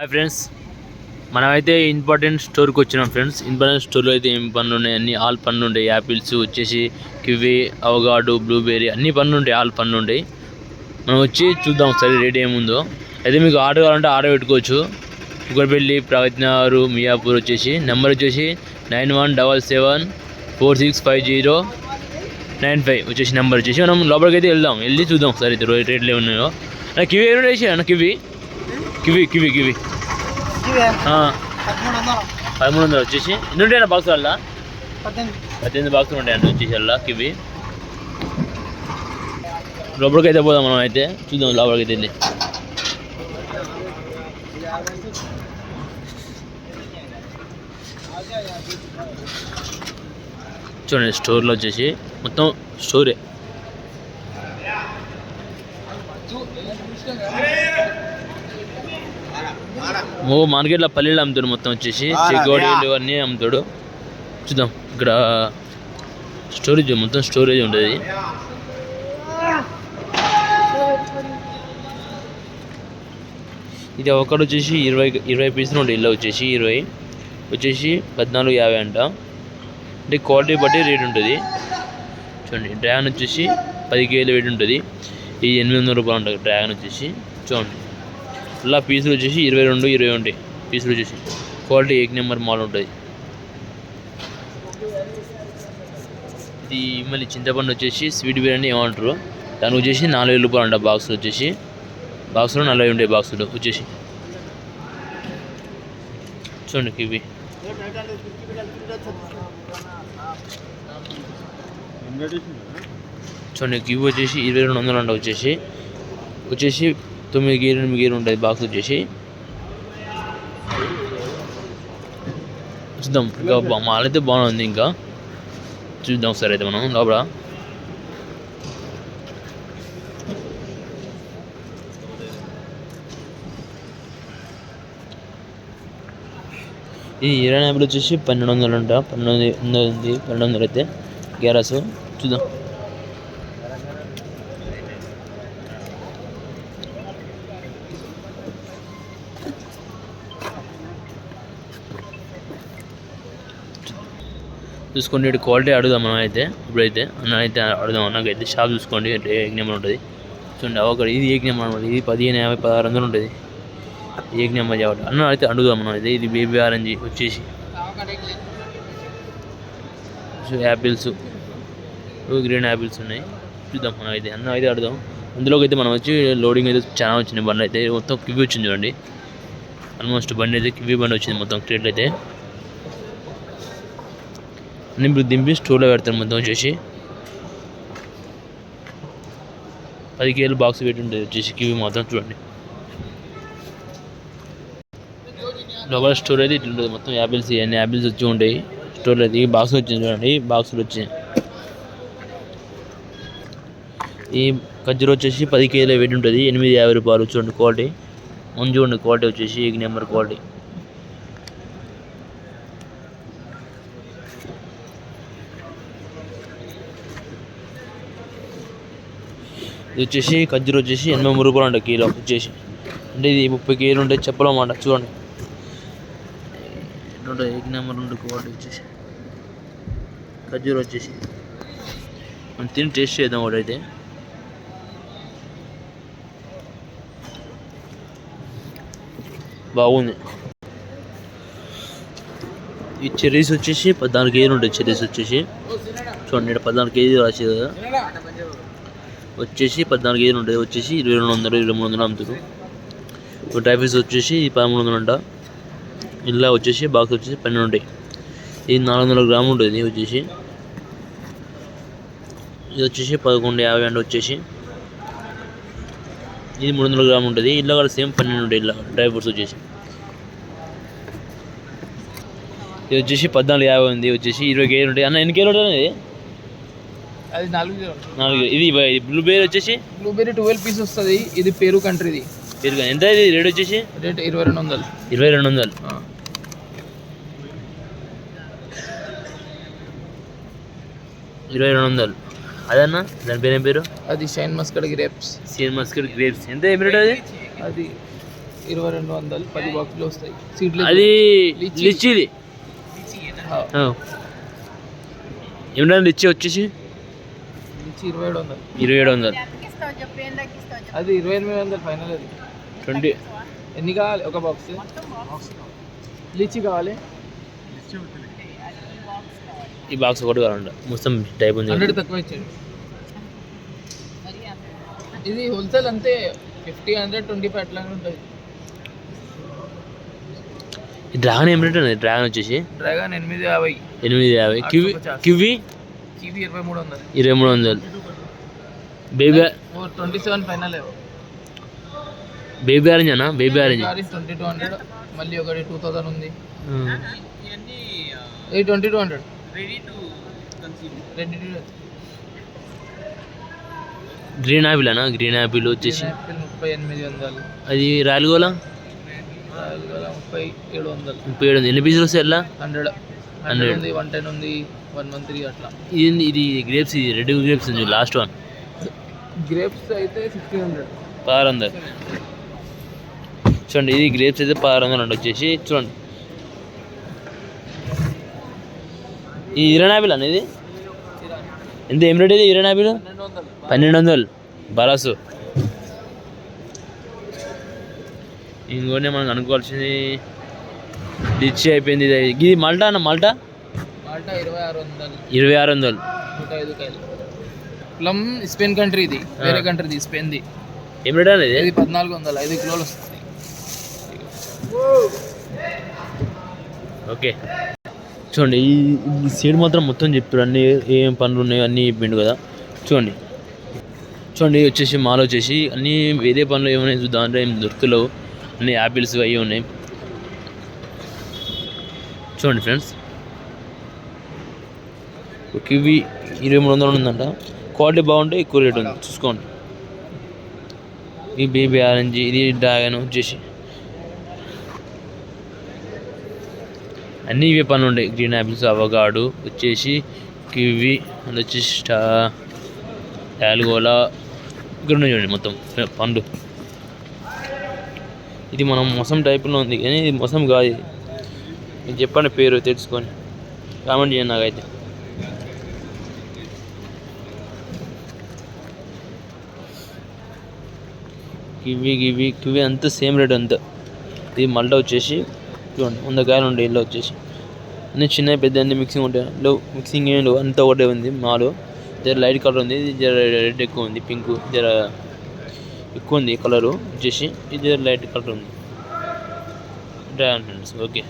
Hi friends మనమైతే important స్టోర్కి వచ్చినాం ఫ్రెండ్స్ ఇంపార్టెంట్ స్టోర్లో అయితే ఏం పనులు ఉన్నాయి? అన్ని ఆల్ పనులు ఉంటాయి. యాపిల్స్ వచ్చేసి కివి అవగాడు బ్లూబెర్రీ అన్ని పనులు ఉంటాయి. ఆల్ పనులు ఉంటాయి. మనం వచ్చి చూద్దాం ఒకసారి రేట్ ఏముందో. అయితే మీకు ఆర్డర్ కావాలంటే ఆర్డర్ పెట్టుకోవచ్చు. కుక్కరపల్లి ప్రగతి నగర్ మియాపూర్ వచ్చేసి. నెంబర్ వచ్చేసి nine one double seven four six five zero nine five వచ్చేసి నెంబర్ వచ్చేసి. మనం లోపలికి అయితే వెళ్దాం. వెళ్ళి చూద్దాం ఒకసారి అయితే రేట్లు ఏమున్నాయో. కివీ కివి ఏమైనా వేసి అన్న కివి కివి కివి కివి. పదమూడు వందలు వచ్చేసి. ఎన్ని ఉంటాయన్న బాక్స్ వల్ల పద్దెనిమిది బాక్సులు ఉంటాయి అన్న వచ్చేసి అలా కివి. లోపలికి అయితే పోదాం మనం అయితే. చూద్దాం లోపలికి అయితే వెళ్ళి. చూడండి స్టోర్లో వచ్చేసి మొత్తం స్టోరే. ఓ మార్కెట్లో పల్లీలు అమ్ముతాడు మొత్తం వచ్చేసి. చెగోడీలు అన్నీ అమ్ముతాడు. చూద్దాం ఇక్కడ స్టోరేజ్ మొత్తం స్టోరేజ్ ఉంటుంది. ఇది ఒకటి వచ్చేసి ఇరవై ఇరవై పీసులు ఉంటాయి ఇలా వచ్చేసి ఇరవై. వచ్చేసి పద్నాలుగు యాభై అంట. అంటే క్వాలిటీ బట్టి రేట్ ఉంటుంది. చూడండి డ్రాగన్ వచ్చేసి పది కేజీలు వెయిట్ ఉంటుంది. ఇది ఎనిమిది వందల రూపాయలు ఉంటుంది డ్రాగన్ వచ్చేసి. చూడండి. ఇలా పీసులు వచ్చేసి ఇరవై రెండు ఇరవై ఉంటాయి పీసులు వచ్చేసి. క్వాలిటీ ఏక్ నెంబర్ మాల్ ఉంటుంది. ఇది మళ్ళీ చింతపండు వచ్చేసి స్వీట్ బిర్యానీ ఏమంటారు? దానికి వచ్చేసి నాలుగు వేల రూపాయలు అంట బాక్సులు వచ్చేసి. బాక్సులు నలభై ఉంటాయి బాక్సులు వచ్చేసి. చూడండి ఇవి. చూడండి ఇవి వచ్చేసి ఇరవై రెండు వందలు అంట వచ్చేసి. వచ్చేసి తొమ్మిది గేర్ ఎనిమిది గేర్ ఉంటుంది బాక్స్ వచ్చేసి. చూద్దాం ఇంకా మాలైతే బాగుంది ఇంకా. చూద్దాం సరే అయితే మనం లోపల. ఈ ఇరవై యాభై వచ్చేసి పన్నెండు వందలు ఉంటా పన్నెండు వందలు ఉంది పన్నెండు వందలు అయితే గ్యారాసు. చూద్దాం. చూసుకోండి ఇటు క్వాలిటీ అడుగుదాం మనం అయితే. ఇప్పుడైతే అన్న అయితే అడుగుదాం నాకైతే షాప్ చూసుకోండి అంటే ఏక్ నెంబర్ ఉంటుంది. చూడండి ఒకటి ఇది ఏక్ నెంబర్ అనమాట ఇది పదిహేను యాభై పదహారు వందలు ఉంటుంది. ఏక్ నెంబర్ కాబట్టి అన్న అయితే అడుగుదాం మనం అయితే. ఇది బేబీ ఆరెంజ్ వచ్చేసి. సో యాపిల్స్ గ్రీన్ యాపిల్స్ ఉన్నాయి. చూద్దాం మనం అయితే. అన్న అయితే అడుగుదాం. అందులోకి అయితే మనం వచ్చి లోడింగ్ అయితే చాలా వచ్చింది బండి అయితే. మొత్తం కివి వచ్చింది చూడండి. ఆల్మోస్ట్ బండి అయితే కివి బండి వచ్చింది మొత్తం క్రేట్లు అయితే. నింపు దింపి స్టోర్లో పెడతాను మొత్తం వచ్చేసి. పది కేజీలు బాక్స్ పెట్టి ఉంటుంది వచ్చేసి కివి మాత్రం చూడండి. లోపల స్టోర్ అయితే ఇట్లా ఉంటుంది మొత్తం యాపిల్స్ అన్ని యాపిల్స్ వచ్చి ఉంటాయి. స్టోర్లో అయితే ఈ బాక్స్ వచ్చింది చూడండి ఈ బాక్సులు వచ్చాయి ఈ ఖర్జూర వచ్చేసి పది కేజీల వెయిట్ ఉంటుంది ఎనిమిది యాభై రూపాయలు చూడండి క్వాలిటీ. ముందు చూడండి క్వాలిటీ వచ్చేసి ఈ నెంబర్ క్వాలిటీ. ఇది వచ్చేసి ఖర్జూర వచ్చేసి ఎనభై మూడు రూపాయలు అంట కిలో వచ్చేసి అంటే ఇది ముప్పై కేజీలు ఉంటాయి చెప్పలేమాట చూడండి. ఉంటుంది ఎగ్ నెంబర్ ఉంటుంది క్వాలిటీ వచ్చేసి ఖర్జూర వచ్చేసి. మనం తిని టేస్ట్ చేద్దాం ఒకటైతే బాగుంది. ఈ చెర్రీస్ వచ్చేసి పద్నాలుగు కేజీలు ఉంటాయి చెర్రీస్ వచ్చేసి. చూడండి పద్నాలుగు కేజీలు రాసేది. కదా వచ్చేసి పద్నాలుగు కేజీలు ఉంటుంది వచ్చేసి ఇరవై రెండు వందలు ఇరవై మూడు వందలు అమ్ముతారు. ఇప్పుడు డ్రై ఫ్రూట్స్ వచ్చేసి పదమూడు వందలు అంట. ఇలా వచ్చేసి బాక్స్ వచ్చేసి పన్నెండు ఉంటాయి. ఇది నాలుగు వందల గ్రాములు ఉంటుంది ఇది వచ్చేసి. ఇది వచ్చేసి పదకొండు యాభై అండి వచ్చేసి. ఇది మూడు వందల గ్రాములు ఉంటుంది. ఇలా కూడా సేమ్ పన్నెండు ఉంటాయి ఇలా డ్రై ఫ్రూట్స్ వచ్చేసి. ఇది వచ్చేసి పద్నాలుగు యాభై ఉంది వచ్చేసి ఇరవై కేజీలు ఉంటాయి. అన్న ఎన్ని కేజీలు ఉంటుంది ఇది? అది నాలుగు నాలుగు ఇది. బ్లూబెర్రీ వచ్చేసి? బ్లూబెర్రీ ట్వెల్వ్ పీస్ వస్తుంది. ఇది పేరు కంట్రీది పెరుగు ఎంత ఇది? రేట్ వచ్చేసి? రేట్ ఇరవై రెండు వందలు. ఇరవై రెండు వందలు. ఇరవై రెండు వందలు. అదన్నా? దాని పేరు ఏం పేరు? అది షైన్ మస్కడ్ గ్రేప్స్ సీఎన్ మస్కర్ గ్రేప్స్ ఎంత ఏం రేట్ అది? అది ఇరవై రెండు వందలు. పది బాక్సులు వస్తాయి. సీట్లు అది లిచ్చి. లిచ్చిది. ఏమిటంటే లిచ్చి వచ్చేసి? ఇచ్చి ఇరవై ఏడు వందలు. ఇరవై ఏడు వందలు. అది ఇరవై ఎనిమిది వందలు ఫైనల్ అది. ట్వంటీ. ఎన్ని కావాలి? ఒక బాక్స్ లిచి కావాలి. ఈ బాక్స్ ఒకటి కావాలంట. మొత్తం టైప్ ఉంది. హండ్రెడ్ తక్కువ ఇచ్చాడు. ఇది హోల్సేల్ అంతే. ఫిఫ్టీ హండ్రెడ్ ట్వంటీ ఫైవ్ అట్లానే ఉంటుంది. ఈ డ్రాగన్ ఏం రేట్ ఉంది? డ్రాగన్ వచ్చేసి? డ్రాగన్ ఎనిమిది యాభై. ఎనిమిది యాభై. Kiwi kiwi? కివి ఇరవై మూడు వందలు. ఇరవై మూడు వందలు. Baby twenty seven final baby orange అన్న baby orange twenty two hundred మళ్ళీ ఒకటి టూ థౌసండ్ ఉంది. ఇది twenty two hundred ready to green apple అన్న గ్రీన్ యాపిల్ వచ్చేసి. ముప్పై ఎనిమిది వందలు. అది రాయలగోలా? రాయలగల ముప్పై ఏడు వందలు. ముప్పై ఏడు వందలు. ఎన్ని పీసులు వస్తాయి హండ్రెడ్ హండ్రెడ్ ఉంది వన్ టెన్ ఉంది వన్ వన్ త్రీ అట్లా. ఇది ఇది గ్రేప్స్ ఇది రెడ్ గ్రేప్స్ ఉంది లాస్ట్ వన్. గ్రేప్స్ అయితే సిక్స్టీన్ హండ్రెడ్. పదహారు వందలు. చూడండి ఇది గ్రేప్స్ అయితే పదహారు వందలు అండి వచ్చేసి. చూడండి. ఈ ఇరవై యాపిల్ అనేది ఎంత ఏం రేట్ ఇది ఇరవై యాపిల్ పన్నెండు వందలు. పన్నెండు వందలు బరాసు. ఇంకోటి మనకు అనుకోవాల్సింది డిచ్ అయిపోయింది ఇది. ఇది మల్టా అన్న మల్టా? ఇరవై ఆరు వందలు. ప్లమ్ స్పెయిన్ కంట్రీ ఇది. వేరే కంట్రీది స్పెయిన్ది. ఏం రేట్ అనేది ఇది? పద్నాలుగు వందలు ఐదు కిలోలు వస్తుంది. ఓకే. చూడండి ఈ ఈ సీడ్ మాత్రం మొత్తం చెప్పారు. అన్ని ఏం పనులు ఉన్నాయో అన్నీ చెప్పిండు కదా. చూడండి. చూడండి వచ్చేసి మాల్ వచ్చేసి అన్ని వేరే పనులు ఏమైనా చూద్దాం. అంటే ఏం దొరకలేవు. అన్ని యాపిల్స్ అవి ఉన్నాయి. చూడండి ఫ్రెండ్స్. కివి ఇరవై మూడు వందలు ఉందంట. క్వాలిటీ బాగుంటే ఎక్కువ రేట్ ఉంది. చూసుకోండి. ఈ బేబీ ఆరెంజ్ ఇది డ్రాగన్ వచ్చేసి అన్నీ ఇవే పనులు ఉంటాయి. గ్రీన్ యాపిల్స్ అవగాడు వచ్చేసి కివి అండ్ వచ్చేసి స్టా యాలుగోలా. ఇక్కడ ఉన్నాయి చూడండి మొత్తం. పండు. ఇది మనం మొసం టైపులో ఉంది. కానీ ఇది మొసం కాదు. మీరు చెప్పండి పేరు తెలుసుకొని. కామెంట్ చేయండి నాకైతే. కివి కివి కివి అంతా సేమ్ రేట్ అంతా. ఇది మల్టా వచ్చేసి చూడండి వంద కాయలు ఉంటాయి ఇల్లు వచ్చేసి. అన్నీ చిన్న పెద్ద అన్ని మిక్సింగ్ ఉంటాయి లో మిక్సింగ్ ఏం లేవు అంతా ఒకటే ఉంది మాలో. జర లైట్ కలర్ ఉంది ఇది జర రెడ్ ఎక్కువ ఉంది పింక్ జర ఎక్కువ ఉంది కలరు వచ్చేసి ఇది జర లైట్ కలర్ ఉంది. Dragon friends okay